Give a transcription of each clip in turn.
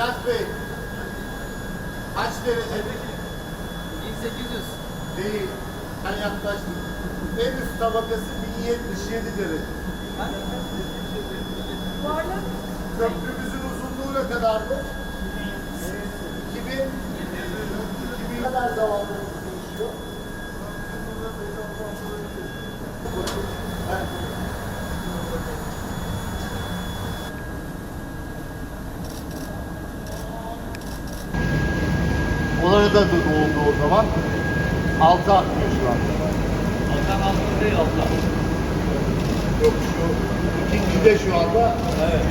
Sedat Bey. Kaç derece? 1800. Değil. Ben yaklaştım. En üst tabakası 1077 derece. Varlık. Köprümüzün uzunluğu ne kadardı? 2000. 2000 kadar zavallı. Onları da oldu o zaman. 6 atmıyor şu anda. Altan altın değil altan. Yok şu ikinci de şu anda. Evet.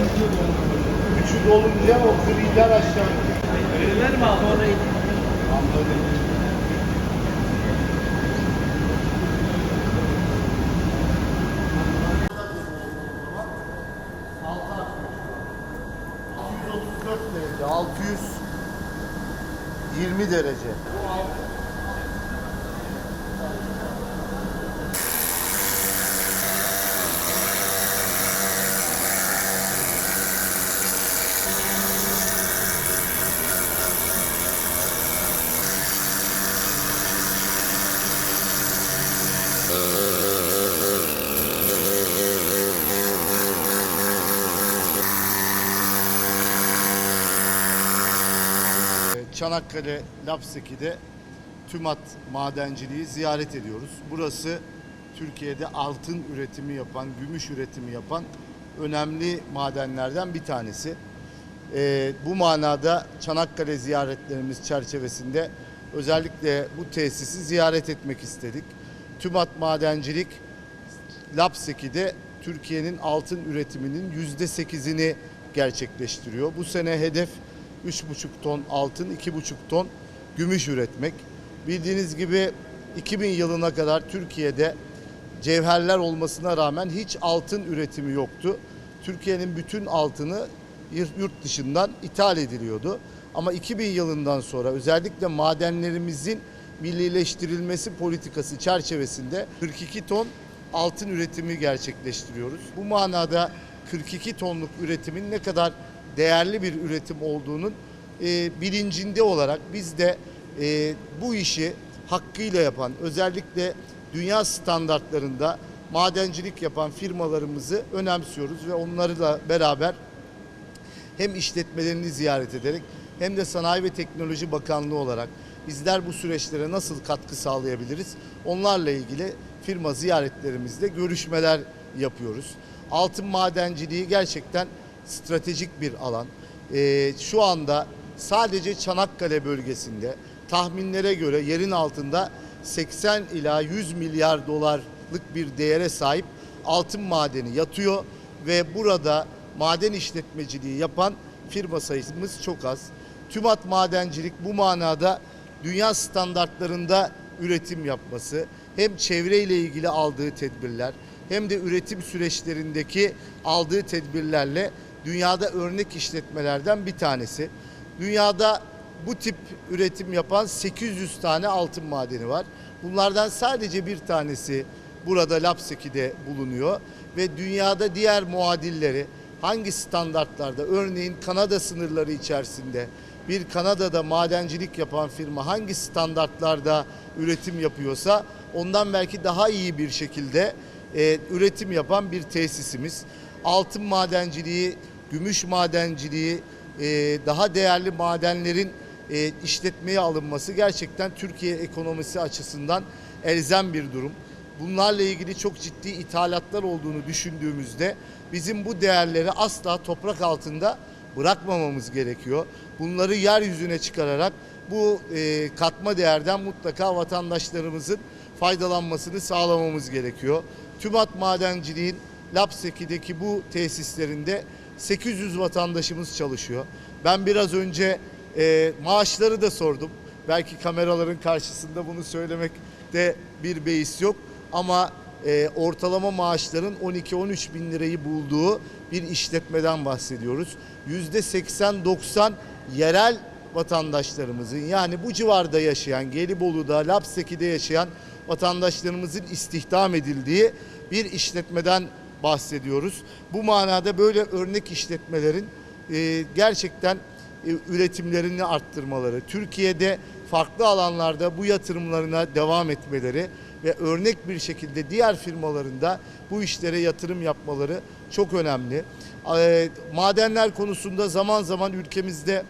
Üçü dolunca o griler aşağı. Veriler mi abi orayı? Anladım. Altı atıyor şu an. 634 derece, Çanakkale Lapseki'de TÜMAT madenciliği ziyaret ediyoruz. Burası Türkiye'de altın üretimi yapan, gümüş üretimi yapan önemli madenlerden bir tanesi. Ee, bu manada Çanakkale ziyaretlerimiz çerçevesinde özellikle bu tesisi ziyaret etmek istedik. TÜMAT Madencilik Lapseki'de Türkiye'nin altın üretiminin yüzde sekizini gerçekleştiriyor. Bu sene hedef 3,5 ton altın, 2,5 ton gümüş üretmek. Bildiğiniz gibi 2000 yılına kadar Türkiye'de cevherler olmasına rağmen hiç altın üretimi yoktu. Türkiye'nin bütün altını yurt dışından ithal ediliyordu. Ama 2000 yılından sonra özellikle madenlerimizin millileştirilmesi politikası çerçevesinde 42 ton altın üretimi gerçekleştiriyoruz. Bu manada 42 tonluk üretimin ne kadar değerli bir üretim olduğunun e, bilincinde olarak biz de e, bu işi hakkıyla yapan özellikle dünya standartlarında madencilik yapan firmalarımızı önemsiyoruz ve onlarla beraber hem işletmelerini ziyaret ederek hem de Sanayi ve Teknoloji Bakanlığı olarak bizler bu süreçlere nasıl katkı sağlayabiliriz? Onlarla ilgili firma ziyaretlerimizde görüşmeler yapıyoruz. Altın madenciliği gerçekten stratejik bir alan. Ee, şu anda sadece Çanakkale bölgesinde tahminlere göre yerin altında 80 ila 100 milyar dolarlık bir değere sahip altın madeni yatıyor ve burada maden işletmeciliği yapan firma sayımız çok az. TÜMAT Madencilik bu manada dünya standartlarında üretim yapması, hem çevreyle ilgili aldığı tedbirler hem de üretim süreçlerindeki aldığı tedbirlerle dünyada örnek işletmelerden bir tanesi. Dünyada bu tip üretim yapan 800 tane altın madeni var. Bunlardan sadece bir tanesi burada Lapseki'de bulunuyor ve dünyada diğer muadilleri hangi standartlarda örneğin Kanada sınırları içerisinde bir Kanada'da madencilik yapan firma hangi standartlarda üretim yapıyorsa ondan belki daha iyi bir şekilde e, üretim yapan bir tesisimiz. Altın madenciliği, gümüş madenciliği, e, daha değerli madenlerin e, işletmeye alınması gerçekten Türkiye ekonomisi açısından elzem bir durum. Bunlarla ilgili çok ciddi ithalatlar olduğunu düşündüğümüzde bizim bu değerleri asla toprak altında bırakmamamız gerekiyor. Bunları yeryüzüne çıkararak bu e, katma değerden mutlaka vatandaşlarımızın faydalanmasını sağlamamız gerekiyor. TÜMAT Madenciliğin Lapseki'deki bu tesislerinde 800 vatandaşımız çalışıyor. Ben biraz önce e, maaşları da sordum. Belki kameraların karşısında bunu söylemekte bir beis yok. Ama e, ortalama maaşların 12-13 bin lirayı bulduğu bir işletmeden bahsediyoruz. %80-90 yerel vatandaşlarımızın yani bu civarda yaşayan, Gelibolu'da, Lapseki'de yaşayan vatandaşlarımızın istihdam edildiği bir işletmeden bahsediyoruz. Bu manada böyle örnek işletmelerin e, gerçekten e, üretimlerini arttırmaları, Türkiye'de farklı alanlarda bu yatırımlarına devam etmeleri ve örnek bir şekilde diğer firmalarında bu işlere yatırım yapmaları çok önemli. E, Madenler konusunda zaman zaman ülkemizde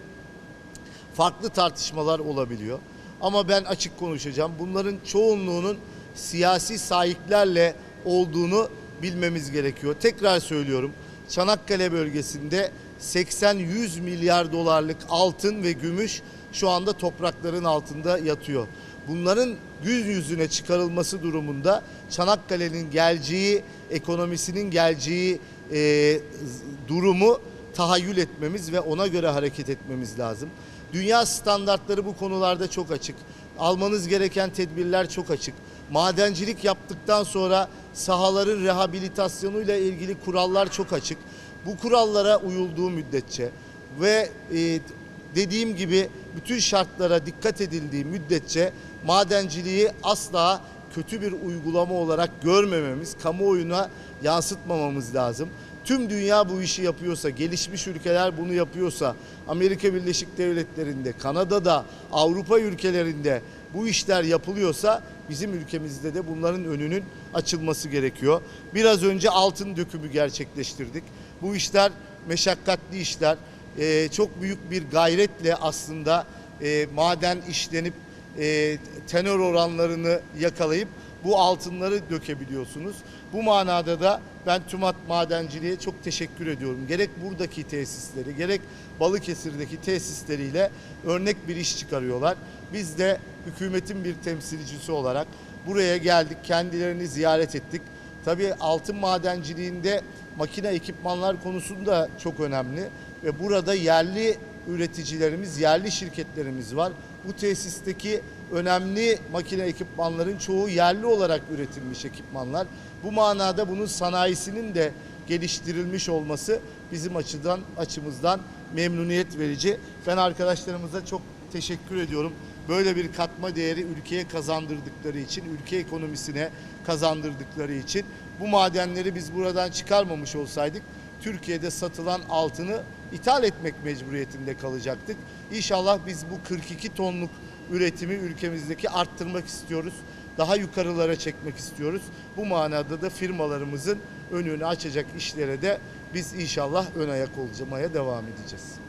farklı tartışmalar olabiliyor. Ama ben açık konuşacağım. Bunların çoğunluğunun siyasi sahiplerle olduğunu bilmemiz gerekiyor. Tekrar söylüyorum. Çanakkale bölgesinde 80-100 milyar dolarlık altın ve gümüş şu anda toprakların altında yatıyor. Bunların gün yüzüne çıkarılması durumunda Çanakkale'nin geleceği, ekonomisinin geleceği e, durumu tahayyül etmemiz ve ona göre hareket etmemiz lazım. Dünya standartları bu konularda çok açık. Almanız gereken tedbirler çok açık. Madencilik yaptıktan sonra sahaların rehabilitasyonuyla ilgili kurallar çok açık. Bu kurallara uyulduğu müddetçe ve e, dediğim gibi bütün şartlara dikkat edildiği müddetçe madenciliği asla kötü bir uygulama olarak görmememiz, kamuoyuna yansıtmamamız lazım. Tüm dünya bu işi yapıyorsa, gelişmiş ülkeler bunu yapıyorsa, Amerika Birleşik Devletleri'nde, Kanada'da, Avrupa ülkelerinde bu işler yapılıyorsa bizim ülkemizde de bunların önünün açılması gerekiyor. Biraz önce altın dökümü gerçekleştirdik. Bu işler meşakkatli işler. Ee, çok büyük bir gayretle aslında e, maden işlenip e, tenor oranlarını yakalayıp bu altınları dökebiliyorsunuz. Bu manada da ben TÜMAT Madenciliğe çok teşekkür ediyorum. Gerek buradaki tesisleri gerek Balıkesir'deki tesisleriyle örnek bir iş çıkarıyorlar. Biz de hükümetin bir temsilcisi olarak buraya geldik, kendilerini ziyaret ettik. Tabii altın madenciliğinde makine ekipmanlar konusunda çok önemli ve burada yerli üreticilerimiz, yerli şirketlerimiz var. Bu tesisteki önemli makine ekipmanların çoğu yerli olarak üretilmiş ekipmanlar. Bu manada bunun sanayisinin de geliştirilmiş olması bizim açıdan açımızdan memnuniyet verici. Ben arkadaşlarımıza çok teşekkür ediyorum. Böyle bir katma değeri ülkeye kazandırdıkları için, ülke ekonomisine kazandırdıkları için bu madenleri biz buradan çıkarmamış olsaydık Türkiye'de satılan altını ithal etmek mecburiyetinde kalacaktık. İnşallah biz bu 42 tonluk üretimi ülkemizdeki arttırmak istiyoruz. Daha yukarılara çekmek istiyoruz. Bu manada da firmalarımızın önünü açacak işlere de biz inşallah ön ayak olmaya devam edeceğiz.